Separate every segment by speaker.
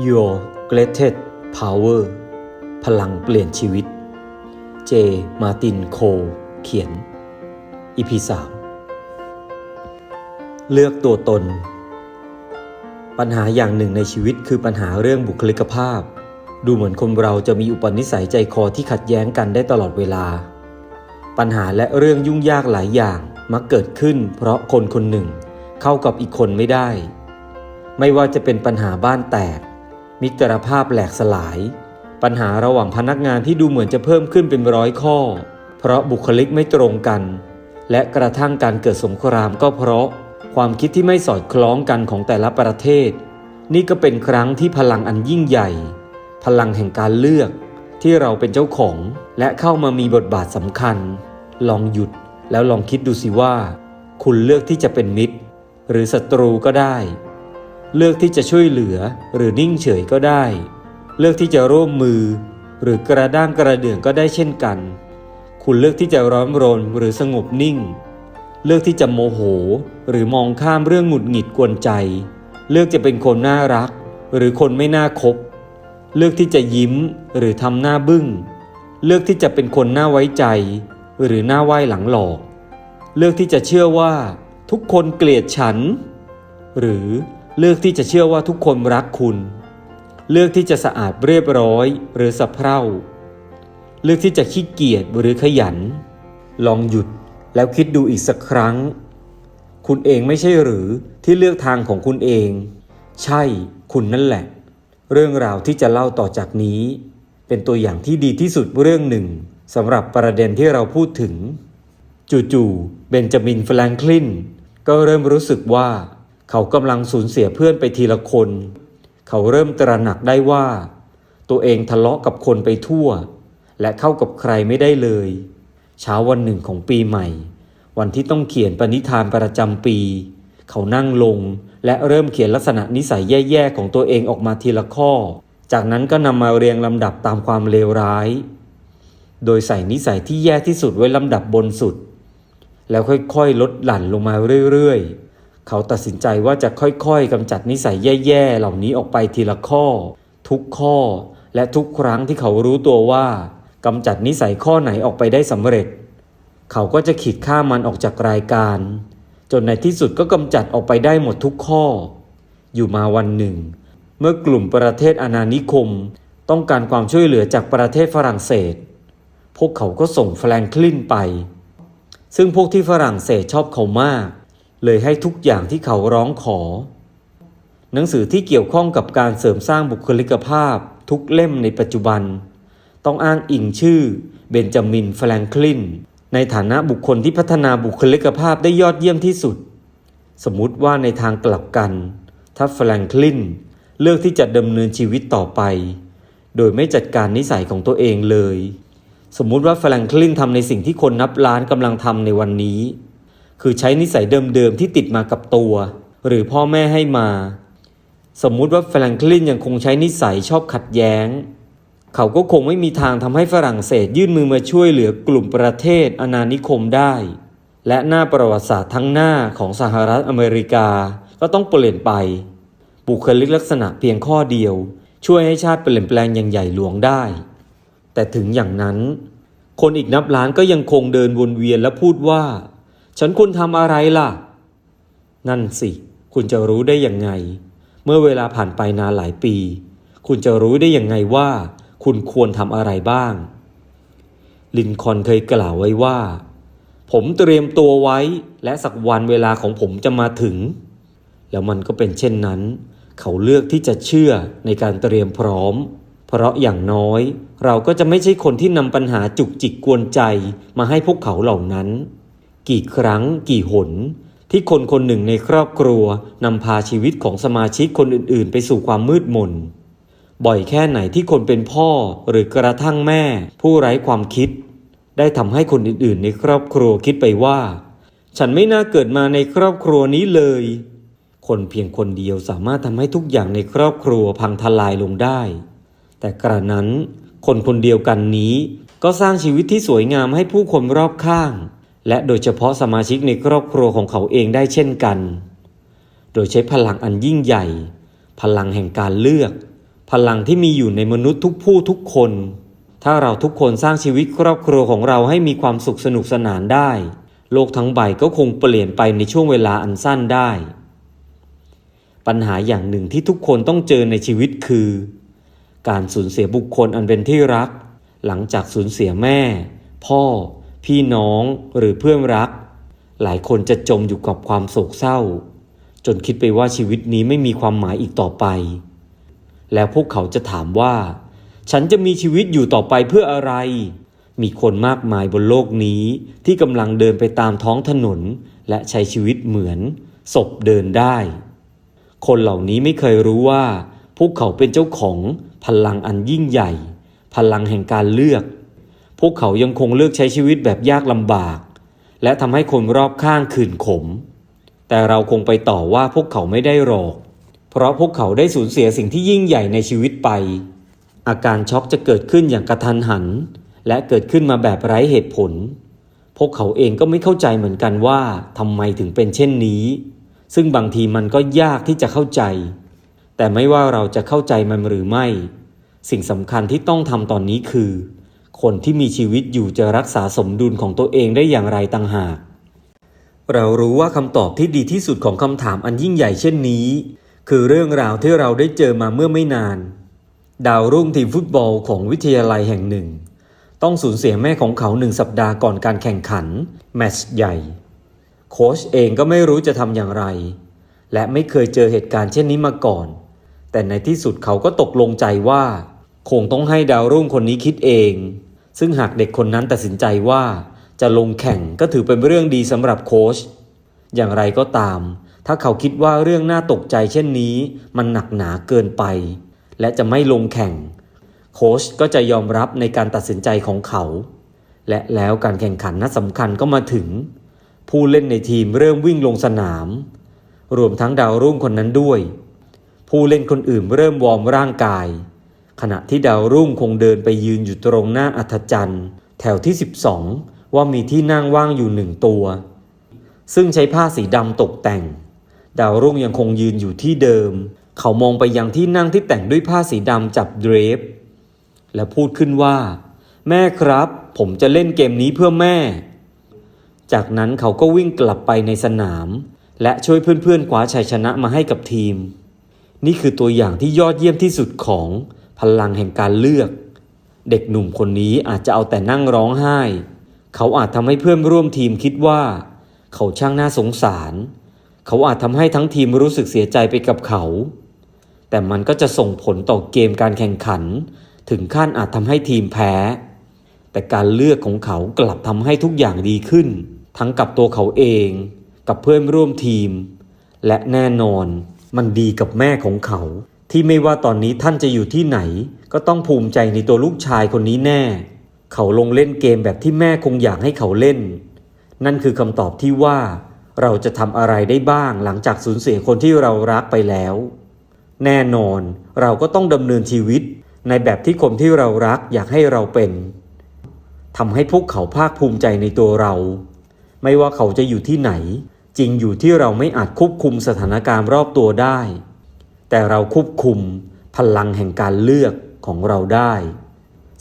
Speaker 1: Your Greatest Power พลังเปลี่ยนชีวิต เจ มาตินโค เขียน EP 3เลือกตัวตน ปัญหาอย่างหนึ่งในชีวิตคือปัญหาเรื่องบุคลิกภาพ ดูเหมือนคนเราจะมีอุปนิสัยใจคอที่ขัดแย้งกันได้ตลอดเวลา ปัญหาและเรื่องยุ่งยากหลายอย่างมักเกิดขึ้น เพราะคนคนหนึ่งเข้ากับอีกคนไม่ได้ ไม่ว่าจะเป็นปัญหาบ้านแตก มิตรภาพแหลกสลาย ปัญหาระหว่างพนักงานที่ดูเหมือนจะเพิ่มขึ้นเป็นร้อยข้อ เพราะบุคลิกไม่ตรงกัน และกระทั่งการเกิดสงครามก็เพราะ ความคิดที่ไม่สอดคล้องกันของแต่ละประเทศ นี่ก็เป็นครั้งที่พลังอันยิ่งใหญ่ พลังแห่งการเลือก ที่เราเป็นเจ้าของ และเข้ามามีบทบาทสำคัญ ลองหยุดแล้วลองคิดดูสิว่า คุณเลือกที่จะเป็นมิตร หรือศัตรูก็ได้ เลือกที่จะช่วยเหลือหรือนิ่งเฉยก็ได้ เลือกที่จะร่วมมือ หรือกระด้างกระเดื่องก็ได้เช่นกัน คุณเลือกที่จะร้อนรนหรือสงบนิ่ง เลือกที่จะโมโห หรือมองข้ามเรื่องหงุดหงิดกวนใจ เลือกจะเป็นคนน่ารัก หรือคนไม่น่าคบ เลือกที่จะยิ้มหรือทำหน้าบึ้ง เลือกที่จะเป็นคนน่าไว้ใจ หรือน้าไหว้หลังหลอก เลือกที่จะเชื่อว่า ทุกคนเกลียดฉัน หรือ เลือกที่จะเชื่อว่าทุกคนรักคุณ เลือกที่จะสะอาดเรียบร้อยหรือสะเพร่า เลือกที่จะขี้เกียจหรือขยัน ลองหยุดแล้วคิดดูอีกสักครั้ง คุณเองไม่ใช่หรือที่เลือกทางของคุณเอง ใช่คุณนั่นแหละ เรื่องราวที่จะเล่าต่อจากนี้ เป็นตัวอย่างที่ดีที่สุดเรื่องหนึ่งสำหรับประเด็นที่เราพูดถึง จู่ๆเบนจามินแฟรงคลินก็เริ่มรู้สึกว่า เขากำลังสูญเสียเพื่อนไปทีละคน เขาเริ่มตระหนักได้ว่า ตัวเองทะเลาะกับคนไปทั่ว และเข้ากับใครไม่ได้เลย เช้าวันหนึ่งของปีใหม่ วันที่ต้องเขียนปณิธานประจำปี เขานั่งลงและเริ่มเขียนลักษณะนิสัยแย่ๆของตัวเองออกมาทีละข้อ จากนั้นก็นำมาเรียงลำดับตามความเลวร้าย โดยใส่นิสัยที่แย่ที่สุดไว้ลำดับบนสุด แล้วค่อยๆ ลดหลั่นลงมาเรื่อยๆ เขาตัดสินใจว่าจะค่อยๆกำจัดนิสัยแย่ๆ เหล่านี้ออกไปทีละข้อ ทุกข้อ และทุกครั้งที่เขารู้ตัวว่ากำจัดนิสัยข้อไหนออกไปได้สำเร็จ เขาก็จะขีดค่ามันออกจากรายการ จนในที่สุดก็กำจัดออกไปได้หมดทุกข้อ อยู่มาวันหนึ่ง เมื่อกลุ่มประเทศอาณานิคม ต้องการความช่วยเหลือจากประเทศฝรั่งเศส พวกเขาก็ส่งแฟรงคลินไป ซึ่งพวกที่ฝรั่งเศสชอบเขามาก เลยให้ทุกอย่างที่เขาร้องขอ หนังสือที่เกี่ยวข้องกับการเสริมสร้างบุคลิกภาพทุกเล่มในปัจจุบัน ต้องอ้างอิงชื่อเบนจามินแฟรงคลินในฐานะบุคคลที่พัฒนาบุคลิกภาพได้ยอดเยี่ยมที่สุด สมมุติว่าในทางกลับกัน ถ้าแฟรงคลินเลือกที่จะดำเนินชีวิตต่อไป โดยไม่จัดการนิสัยของตัวเองเลย สมมุติว่าแฟรงคลินทำในสิ่งที่คนนับล้านกำลังทำในวันนี้ คือใช้นิสัยเดิมๆที่ติดมากับตัว หรือพ่อแม่ให้มา สมมุติว่าแฟรงคลินยังคงใช้นิสัยชอบขัดแย้ง เขาก็คงไม่มีทางทำให้ฝรั่งเศสยื่นมือมาช่วยเหลือกลุ่มประเทศอาณานิคมได้ และหน้าประวัติศาสตร์ทั้งหน้าของสหรัฐอเมริกาก็ต้องเปลี่ยนไป บุคลิกลักษณะเพียงข้อเดียว ช่วยให้ชาติเปลี่ยนแปลงอย่างใหญ่หลวงได้ แต่ถึงอย่างนั้น คนอีกนับล้านก็ยังคงเดินวนเวียนและพูดว่า ฉันควรทำอะไรล่ะ นั่นสิ คุณจะรู้ได้ยังไง เมื่อเวลาผ่านไปนานหลายปี คุณจะรู้ได้ยังไงว่า คุณควรทำอะไรบ้าง ลินคอนเคยกล่าวไว้ว่า ผมเตรียมตัวไว้ และสักวันเวลาของผมจะมาถึง แล้วมันก็เป็นเช่นนั้น เขาเลือกที่จะเชื่อในการเตรียมพร้อม เพราะอย่างน้อย เราก็จะไม่ใช่คนที่นำปัญหาจุกจิกกวนใจมาให้พวกเขาเหล่านั้น กี่ครั้งกี่หน ที่คนคนหนึ่งในครอบครัวนำพาชีวิตของสมาชิกคนอื่นๆ ไปสู่ความมืดมน บ่อยแค่ไหนที่คนเป็นพ่อหรือกระทั่งแม่ ผู้ไร้ความคิด ได้ทำให้คนอื่นๆ ในครอบครัวคิดไปว่า ฉันไม่น่าเกิดมาในครอบครัวนี้เลย คนเพียงคนเดียวสามารถทำให้ทุกอย่างในครอบครัวพังทลายลงได้ แต่กระนั้น คนคนเดียวกันนี้ก็สร้างชีวิตที่สวยงามให้ผู้คนรอบข้าง และโดยเฉพาะสมาชิกในครอบครัวของเขาเองได้เช่นกัน โดยใช้พลังอันยิ่งใหญ่ พลังแห่งการเลือก พลังที่มีอยู่ในมนุษย์ทุกผู้ทุกคน ถ้าเราทุกคนสร้างชีวิตครอบครัวของเราให้มีความสุขสนุกสนานได้ โลกทั้งใบก็คงเปลี่ยนไปในช่วงเวลาอันสั้นได้ ปัญหาอย่างหนึ่งที่ทุกคนต้องเจอในชีวิตคือ การสูญเสียบุคคลอันเป็นที่รัก หลังจากสูญเสียแม่ พ่อ พี่น้องหรือเพื่อนรัก หลายคนจะจมอยู่กับความโศกเศร้า จนคิดไปว่าชีวิตนี้ไม่มีความหมายอีกต่อไป แล้วพวกเขาจะถามว่า ฉันจะมีชีวิตอยู่ต่อไปเพื่ออะไร มีคนมากมายบนโลกนี้ที่กำลังเดินไปตามท้องถนน และใช้ชีวิตเหมือนศพเดินได้ คนเหล่านี้ไม่เคยรู้ว่า พวกเขาเป็นเจ้าของพลังอันยิ่งใหญ่ พลังแห่งการเลือก พวกเขายังคงเลือกใช้ชีวิตแบบยากลำบาก และทำให้คนรอบข้างขื่นขม แต่เราคงไปต่อว่าพวกเขาไม่ได้หรอก เพราะพวกเขาได้สูญเสียสิ่งที่ยิ่งใหญ่ในชีวิตไป อาการช็อกจะเกิดขึ้นอย่างกระทันหัน และเกิดขึ้นมาแบบไร้เหตุผล พวกเขาเองก็ไม่เข้าใจเหมือนกันว่าทำไมถึงเป็นเช่นนี้ ซึ่งบางทีมันก็ยากที่จะเข้าใจ แต่ไม่ว่าเราจะเข้าใจมันหรือไม่ สิ่งสำคัญที่ต้องทำตอนนี้คือ คนที่มีชีวิตอยู่จะรักษาสมดุลของตัวเองได้อย่างไรต่างหาก เรารู้ว่าคำตอบที่ดีที่สุดของคำถามอันยิ่งใหญ่เช่นนี้ คือเรื่องราวที่เราได้เจอมาเมื่อไม่นาน ดาวรุ่งทีมฟุตบอลของวิทยาลัยแห่งหนึ่ง ต้องสูญเสียแม่ของเขาหนึ่งสัปดาห์ก่อนการแข่งขัน แมตช์ใหญ่ โค้ชเองก็ไม่รู้จะทำอย่างไร และไม่เคยเจอเหตุการณ์เช่นนี้มาก่อน แต่ในที่สุดเขาก็ตกลงใจว่าคงต้องให้ดาวรุ่งคนนี้คิดเอง ซึ่งหากเด็กคนนั้นตัดสินใจว่าจะลงแข่งก็ถือเป็นเรื่องดีสำหรับโค้ชอย่างไรก็ตาม ถ้าเขาคิดว่าเรื่องน่าตกใจเช่นนี้ มันหนักหนาเกินไป และจะไม่ลงแข่ง โค้ชก็จะยอมรับในการตัดสินใจของเขา และแล้วการแข่งขันนัดสำคัญก็มาถึง ผู้เล่นในทีมเริ่มวิ่งลงสนาม รวมทั้งดาวรุ่งคนนั้นด้วย ผู้เล่นคนอื่นเริ่มวอร์มร่างกาย ขณะที่ดาวรุ่งคงเดินไปยืนอยู่ตรงหน้าอัธจันทร์ แถวที่ 12 ว่ามีที่นั่งว่างอยู่หนึ่งตัว ซึ่งใช้ผ้าสีดำตกแต่ง ดาวรุ่งยังคงยืนอยู่ที่เดิม เขามองไปยังที่นั่งที่แต่งด้วยผ้าสีดำจับเดรฟ และพูดขึ้นว่า แม่ครับ ผมจะเล่นเกมนี้เพื่อแม่ จากนั้นเขาก็วิ่งกลับไปในสนาม และช่วยเพื่อนๆคว้าชัยชนะมาให้กับทีม นี่คือตัวอย่างที่ยอดเยี่ยมที่สุดของ พลังแห่งการเลือก เด็กหนุ่มคนนี้อาจจะเอาแต่นั่งร้องไห้ เขาอาจทำให้เพื่อนร่วมทีมคิดว่า เขาช่างน่าสงสาร เขาอาจทำให้ทั้งทีมรู้สึกเสียใจไปกับเขา แต่มันก็จะส่งผลต่อเกมการแข่งขัน ถึงขั้นอาจทำให้ทีมแพ้ แต่การเลือกของเขากลับทำให้ทุกอย่างดีขึ้น ทั้งกับตัวเขาเอง กับเพื่อนร่วมทีม และแน่นอนมันดีกับแม่ของเขา ที่ไม่ว่าตอนนี้ท่านจะอยู่ที่ไหน ก็ต้องภูมิใจในตัวลูกชายคนนี้แน่ เขาลงเล่นเกมแบบที่แม่คงอยากให้เขาเล่น นั่นคือคำตอบที่ว่า เราจะทำอะไรได้บ้างหลังจากสูญเสียคนที่เรารักไปแล้ว แน่นอนเราก็ต้องดำเนินชีวิต ในแบบที่คนที่เรารักอยากให้เราเป็นทำให้พวกเขาภาคภูมิใจในตัวเรา ไม่ว่าเขาจะอยู่ที่ไหน จริงอยู่ที่เราไม่อาจควบคุมสถานการณ์รอบตัวได้ แต่เราควบคุมพลังแห่งการเลือกของเราได้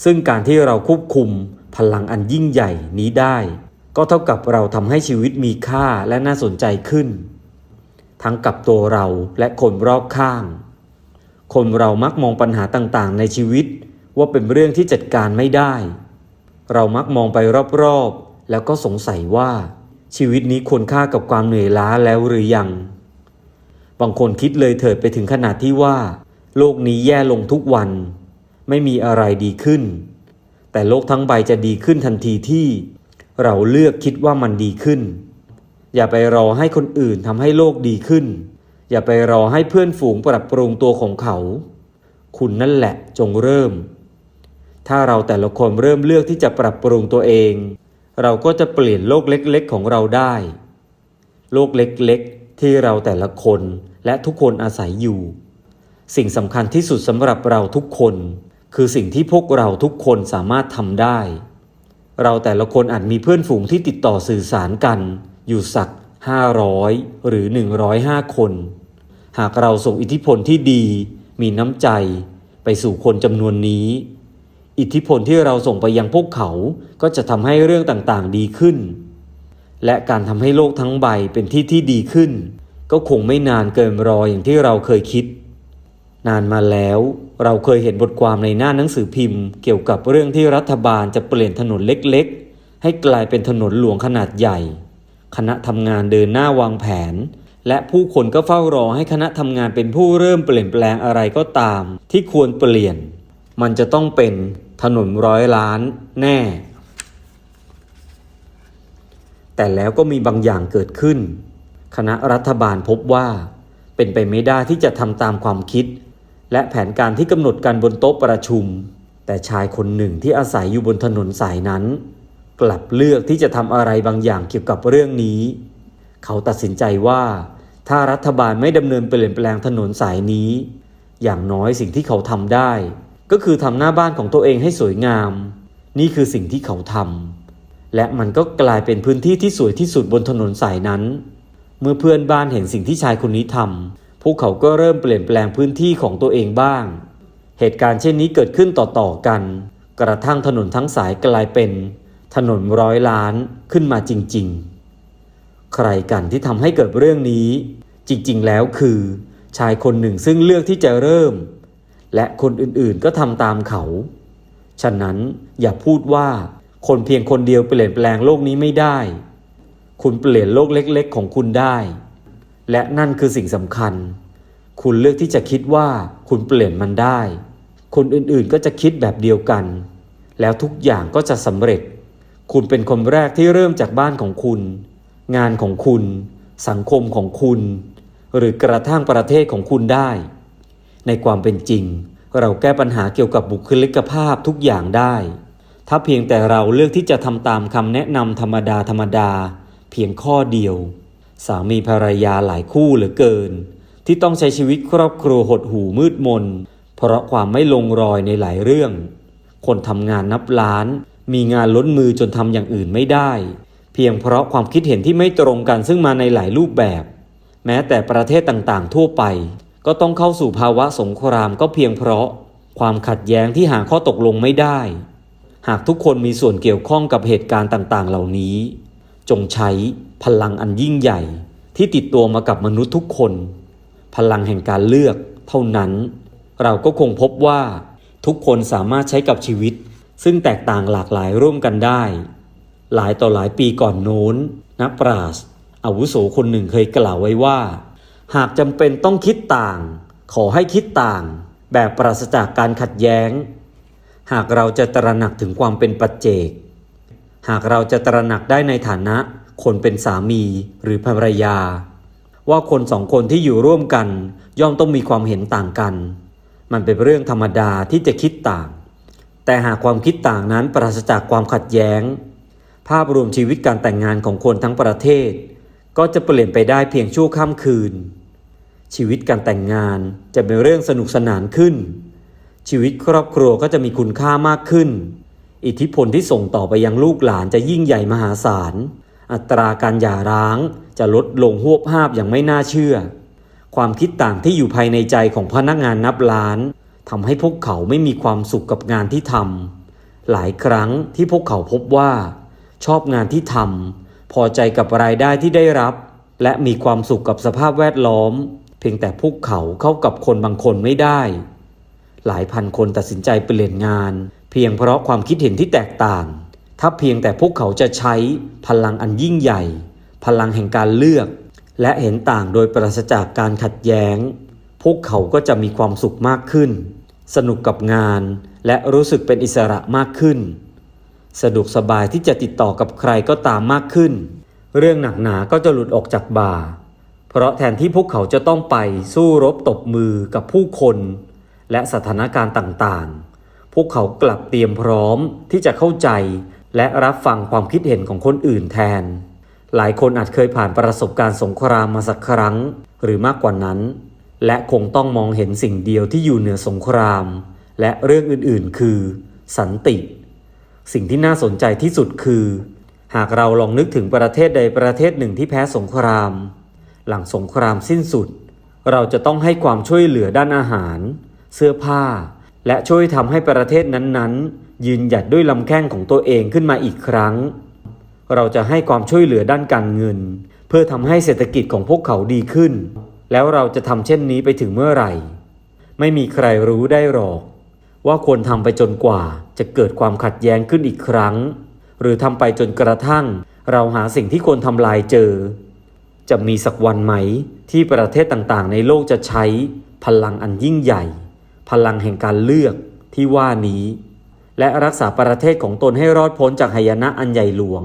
Speaker 1: ซึ่งการที่เราควบคุมพลังอันยิ่งใหญ่นี้ได้ ก็เท่ากับเราทำให้ชีวิตมีค่าและน่าสนใจขึ้น ทั้งกับตัวเราและคนรอบข้าง คนเรามักมองปัญหาต่างๆ ในชีวิตว่าเป็นเรื่องที่จัดการไม่ได้ เรามักมองไปรอบๆ แล้วก็สงสัยว่าชีวิตนี้ควรค่ากับความเหนื่อยล้าแล้วหรือยัง บางคนคิดเลยเถิดไปถึงขนาดที่ว่า โลกนี้แย่ลงทุกวัน ไม่มีอะไรดีขึ้น แต่โลกทั้งใบจะดีขึ้นทันทีที่ เราเลือกคิดว่ามันดีขึ้น อย่าไปรอให้คนอื่นทำให้โลกดีขึ้น อย่าไปรอให้เพื่อนฝูงปรับปรุงตัวของเขา คุณนั่นแหละจงเริ่ม ถ้าเราแต่ละคนเริ่มเลือกที่จะปรับปรุงตัวเอง เราก็จะเปลี่ยนโลกเล็กๆของเราได้ โลกเล็กๆที่เราแต่ละคน และทุกคนอาศัยอยู่ สิ่งสำคัญที่สุดสำหรับเราทุกคน คือสิ่งที่พวกเราทุกคนสามารถทำได้ เราแต่ละคนอาจมีเพื่อนฝูงที่ติดต่อสื่อสารกัน อยู่สัก 500 หรือ 105 คน หากเราส่งอิทธิพลที่ดี มีน้ำใจ ไปสู่คนจำนวนนี้ อิทธิพลที่เราส่งไปยังพวกเขาก็จะทำให้เรื่องต่างๆดีขึ้นและการทำให้โลกทั้งใบเป็นที่ที่ดีขึ้น ก็คงไม่นานเกินรออย่างที่เราเคยคิด นานมาแล้วเราเคยเห็นบทความในหน้าหนังสือพิมพ์ เกี่ยวกับเรื่องที่รัฐบาลจะเปลี่ยนถนนเล็กๆ ให้กลายเป็นถนนหลวงขนาดใหญ่ คณะทำงานเดินหน้าวางแผน และผู้คนก็เฝ้ารอให้คณะทำงานเป็นผู้เริ่มเปลี่ยนแปลงอะไรก็ตาม ที่ควรเปลี่ยน มันจะต้องเป็นถนนร้อยล้านแน่ แต่แล้วก็มีบางอย่างเกิดขึ้น คณะรัฐบาลพบว่า เป็นไปไม่ได้ที่จะทำตามความคิด และแผนการที่กำหนดกันบนโต๊ะประชุม แต่ชายคนหนึ่งที่อาศัยอยู่บนถนนสายนั้น กลับเลือกที่จะทำอะไรบางอย่างเกี่ยวกับเรื่องนี้ เขาตัดสินใจว่าถ้ารัฐบาลไม่ดำเนินเปลี่ยนแปลงถนนสายนี้ อย่างน้อยสิ่งที่เขาทำได้ ก็คือทำหน้าบ้านของตัวเองให้สวยงาม นี่คือสิ่งที่เขาทำและมันก็กลายเป็นพื้นที่ที่สวยที่สุดบนถนนสายนั้น เมื่อเพื่อนบ้านเห็นสิ่งที่ชายคนนี้ทำพวกเขาก็เริ่มเปลี่ยนแปลงพื้นที่ของตัวเองบ้าง เหตุการณ์เช่นนี้เกิดขึ้นต่อๆกัน กระทั่งถนนทั้งสายกลายเป็น ถนนร้อยล้านขึ้นมาจริง ๆ ใครกันที่ทำให้เกิดเรื่องนี้ จริงๆ แล้วคือ ชายคนหนึ่งซึ่งเลือกที่จะเริ่ม และคนอื่นๆก็ทำตามเขา ฉะนั้นอย่าพูดว่าคนเพียงคนเดียวเปลี่ยนแปลงโลกนี้ไม่ได้ คุณเปลี่ยนโลกเล็กๆ ของคุณได้ และนั่นคือสิ่งสำคัญ คุณเลือกที่จะคิดว่าคุณเปลี่ยนมันได้ คนอื่นๆก็จะคิดแบบเดียวกัน แล้วทุกอย่างก็จะสำเร็จ คุณเป็นคนแรกที่เริ่มจากบ้านของคุณ งานของคุณ สังคมของคุณ หรือกระทั่งประเทศของคุณได้ ในความเป็นจริง เราแก้ปัญหาเกี่ยวกับบุคลิกภาพทุกอย่างได้ ถ้าเพียงแต่เราเลือกที่จะทำตามคำแนะนำธรรมดาธรรมดา เพียงข้อเดียว สามีภรรยาหลายคู่เหลือเกิน ที่ต้องใช้ชีวิตครอบครัวหดหูมืดมน เพราะความไม่ลงรอยในหลายเรื่อง คนทำงานนับล้าน มีงานล้นมือจนทำอย่างอื่นไม่ได้ เพียงเพราะความคิดเห็นที่ไม่ตรงกันซึ่งมาในหลายรูปแบบ แม้แต่ประเทศต่างๆ ทั่วไป ก็ต้องเข้าสู่ภาวะสงครามก็เพียงเพราะความขัดแย้งที่หาข้อตกลงไม่ได้ หากทุกคนมีส่วนเกี่ยวข้องกับเหตุการณ์ต่างๆ เหล่านี้ จงใช้พลังอันยิ่งใหญ่ที่ติดตัวมากับมนุษย์ทุกคน พลังแห่งการเลือกเท่านั้น เราก็คงพบว่าทุกคนสามารถใช้กับชีวิต ซึ่งแตกต่างหลากหลายร่วมกันได้ หลายต่อหลายปีก่อนโน้น นักปราชญ์อาวุโสคนหนึ่งเคยกล่าวไว้ว่า หากจำเป็นต้องคิดต่าง ขอให้คิดต่าง แบบปราศจากการขัดแย้ง หากเราจะตระหนักถึงความเป็นปัจเจก หากเราจะตระหนักได้ในฐานะคนเป็นสามีหรือภรรยา ว่าคนสองคนที่อยู่ร่วมกัน ย่อมต้องมีความเห็นต่างกัน มันเป็นเรื่องธรรมดาที่จะคิดต่าง แต่หากความคิดต่างนั้นปราศจากความขัดแย้ง ภาพรวมชีวิตการแต่งงานของคนทั้งประเทศ ก็จะเปลี่ยนไปได้เพียงชั่วข้ามคืน ชีวิตการแต่งงานจะเป็นเรื่องสนุกสนานขึ้น ชีวิตครอบครัวก็จะมีคุณค่ามากขึ้น อิทธิพลที่ส่งต่อไปยังลูกหลานจะยิ่งใหญ่มหาศาล อัตราการหย่าร้างจะลดลงหวบภาพอย่างไม่น่าเชื่อ ความคิดต่างที่อยู่ภายในใจของพนักงานนับล้านทำให้พวกเขาไม่มีความสุขกับงานที่ทำหลายครั้งที่พวกเขาพบว่า ชอบงานที่ทำพอใจกับรายได้ที่ได้รับ และมีความสุขกับสภาพแวดล้อม เพียงแต่พวกเขาเข้ากับคนบางคนไม่ได้ หลายพันคนตัดสินใจเปลี่ยนงาน เพียงเพราะความคิดเห็นที่แตกต่าง ถ้าเพียงแต่พวกเขาจะใช้พลังอันยิ่งใหญ่ พลังแห่งการเลือก และเห็นต่างโดยปราศจากการขัดแย้ง พวกเขาก็จะมีความสุขมากขึ้น สนุกกับงานและรู้สึกเป็นอิสระมากขึ้น สะดวกสบายที่จะติดต่อกับใครก็ตามมากขึ้น เรื่องหนักหนาก็จะหลุดออกจากบ่า เพราะแทนที่พวกเขาจะต้องไปสู้รบตบมือกับผู้คน และสถานการณ์ต่างๆ พวกเขากลับเตรียมพร้อมที่จะเข้าใจ และรับฟังความคิดเห็นของคนอื่นแทน หลายคนอาจเคยผ่านประสบการณ์สงครามมาสักครั้ง หรือมากกว่านั้น และคงต้องมองเห็นสิ่งเดียวที่อยู่เหนือสงคราม และเรื่องอื่นๆ คือ สันติ สิ่งที่น่าสนใจที่สุดคือ หากเราลองนึกถึงประเทศใดประเทศหนึ่งที่แพ้สงคราม หลังสงครามสิ้นสุด เราจะต้องให้ความช่วยเหลือด้านอาหาร เสื้อผ้า และช่วยทำให้ประเทศนั้นๆ ยืนหยัดด้วยลำแข้งของตัวเองขึ้นมาอีกครั้ง เราจะให้ความช่วยเหลือด้านการเงิน เพื่อทำให้เศรษฐกิจของพวกเขาดีขึ้น แล้วเราจะทำเช่นนี้ไปถึงเมื่อไหร่ ไม่มีใครรู้ได้หรอก ว่าควรทำไปจนกว่าจะเกิดความขัดแย้งขึ้นอีกครั้ง หรือทำไปจนกระทั่ง เราหาสิ่งที่ควรทำลายเจอ จะมีสักวันไหมที่ประเทศต่างๆ ในโลกจะใช้พลังอันยิ่งใหญ่ พลังแห่งการเลือกที่ว่านี้ และรักษาประเทศของตนให้รอดพ้นจากหายนะอันใหญ่หลวง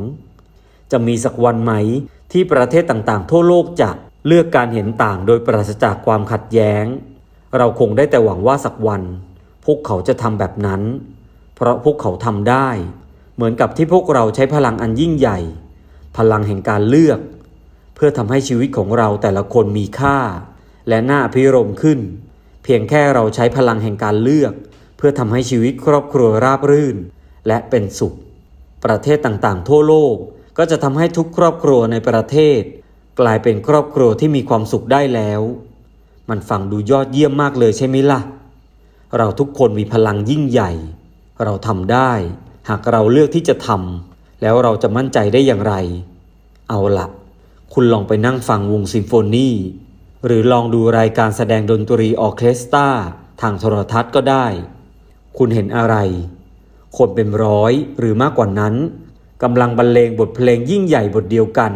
Speaker 1: จะมีสักวันไหมที่ประเทศต่างๆ ทั่วโลกจะเลือกการเห็นต่างโดยปราศจากความขัดแย้ง เราคงได้แต่หวังว่าสักวัน พวกเขาจะทำแบบนั้น เพราะพวกเขาทำได้ เหมือนกับที่พวกเราใช้พลังอันยิ่งใหญ่ พลังแห่งการเลือก เพื่อทำให้ชีวิตของเราแต่ละคนมีค่า และน่าพิรมขึ้น เพียงแค่เราใช้พลังแห่งการเลือก เพื่อทำให้ชีวิตครอบครัวราบรื่น และเป็นสุข ประเทศต่างๆ ทั่วโลกก็จะทำให้ทุกครอบครัวในประเทศ กลายเป็นครอบครัวที่มีความสุขได้แล้ว มันฟังดูยอดเยี่ยมมากเลยใช่ไหมล่ะ เราทุกคนมีพลังยิ่งใหญ่ เราทำได้ หากเราเลือกที่จะทำแล้วเราจะมั่นใจได้อย่างไร เอาละคุณลองไปนั่งฟังวงซิมโฟนี หรือลองดูรายการแสดงดนตรีออเคสตราทางโทรทัศน์ก็ได้ คุณเห็นอะไร คนเป็นร้อยหรือมากกว่านั้นกำลังบรรเลงบทเพลงยิ่งใหญ่บทเดียวกัน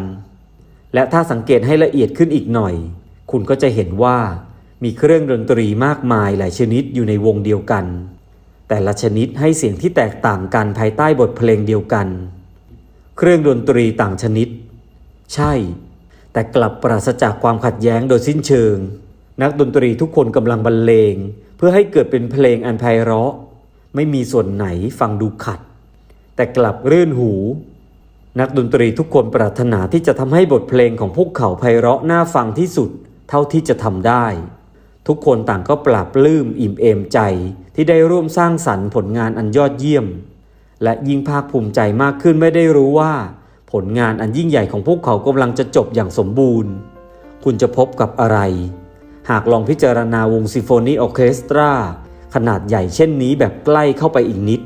Speaker 1: และถ้าสังเกตให้ละเอียดขึ้นอีกหน่อย คุณก็จะเห็นว่ามีเครื่องดนตรีมากมายหลายชนิดอยู่ในวงเดียวกัน แต่ละชนิดให้เสียงที่แตกต่างกันภายใต้บทเพลงเดียวกัน เครื่องดนตรีต่างชนิด ใช่ แต่กลับปราศจากความขัดแย้งโดยสิ้นเชิง นักดนตรีทุกคนกำลังบรรเลง เพื่อให้เกิดเป็นเพลงอันไพเราะ ไม่มีส่วนไหนฟังดูขัด แต่กลับรื่นหู นักดนตรีทุกคนปรารถนาที่จะทำให้บทเพลงของพวกเขาไพเราะน่าฟังที่สุด เท่าที่จะทำได้ ทุกคนต่างก็ปราบปลื้มอิ่มเอมใจที่ได้ร่วมสร้างสรรค์ผลงานอันยอดเยี่ยม และยิ่งภาคภูมิใจมากขึ้นไม่ได้รู้ว่า ผลงานอันยิ่งใหญ่ของพวกเขากำลังจะจบอย่างสมบูรณ์ คุณจะพบกับอะไร หากลองพิจารณาวงซิโฟนีออเคสตราขนาดใหญ่เช่นนี้แบบใกล้เข้าไปอีกนิด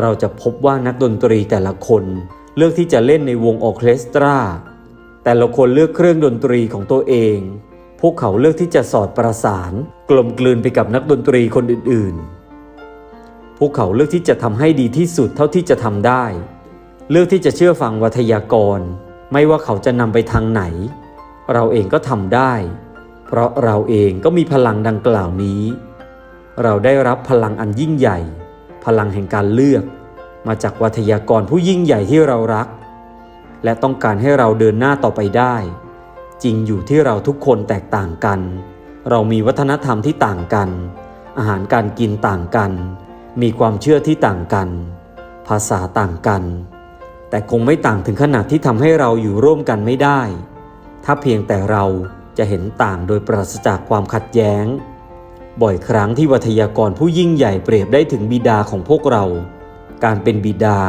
Speaker 1: เราจะพบว่านักดนตรีแต่ละคนเลือกที่จะเล่นในวงออเคสตรา แต่ละคนเลือกเครื่องดนตรีของตัวเอง พวกเขาเลือกที่จะสอดประสาน กลมกลืนไปกับนักดนตรีคนอื่นๆ พวกเขาเลือกที่จะทำให้ดีที่สุดเท่าที่จะทำได้ เลือกที่จะเชื่อฟังวัทยากร ไม่ว่าเขาจะนำไปทางไหน เราเองก็ทำได้ เพราะเราเองก็มีพลังดังกล่าวนี้ เราได้รับพลังอันยิ่งใหญ่ พลังแห่งการเลือก มาจากวัทยากรผู้ยิ่งใหญ่ที่เรารัก และต้องการให้เราเดินหน้าต่อไปได้ จริงอยู่ที่เราทุกคนแตกต่างกัน เรามีวัฒนธรรมที่ต่างกัน อาหารการกินต่างกัน มีความเชื่อที่ต่างกัน ภาษาต่างกัน แต่คงไม่ต่างถึงขนาดที่ทำให้เราอยู่ร่วมกันไม่ได้ ถ้าเพียงแต่เราจะเห็นต่างโดยปราศจากความขัดแย้ง บ่อยครั้งที่วัทยากรผู้ยิ่งใหญ่เปรียบได้ถึงบิดาของพวกเรา การเป็นบิดา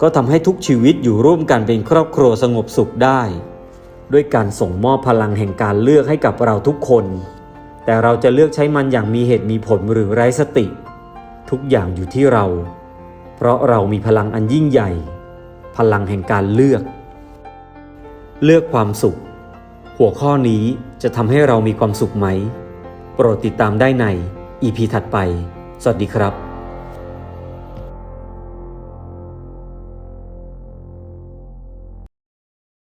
Speaker 1: ก็ทำให้ทุกชีวิตอยู่ร่วมกันเป็นครอบครัวสงบสุขได้ ด้วยการส่งมอบพลังแห่งการเลือกให้กับเราทุกคน แต่เราจะเลือกใช้มันอย่างมีเหตุมีผลหรือไร้สติ ทุกอย่างอยู่ที่เรา เพราะเรามีพลังอันยิ่งใหญ่ พลังแห่งการเลือก เลือกความสุข หัวข้อนี้จะทำให้เรามีความสุขไหม โปรดติดตามได้ใน EP ถัดไป สวัสดีครับ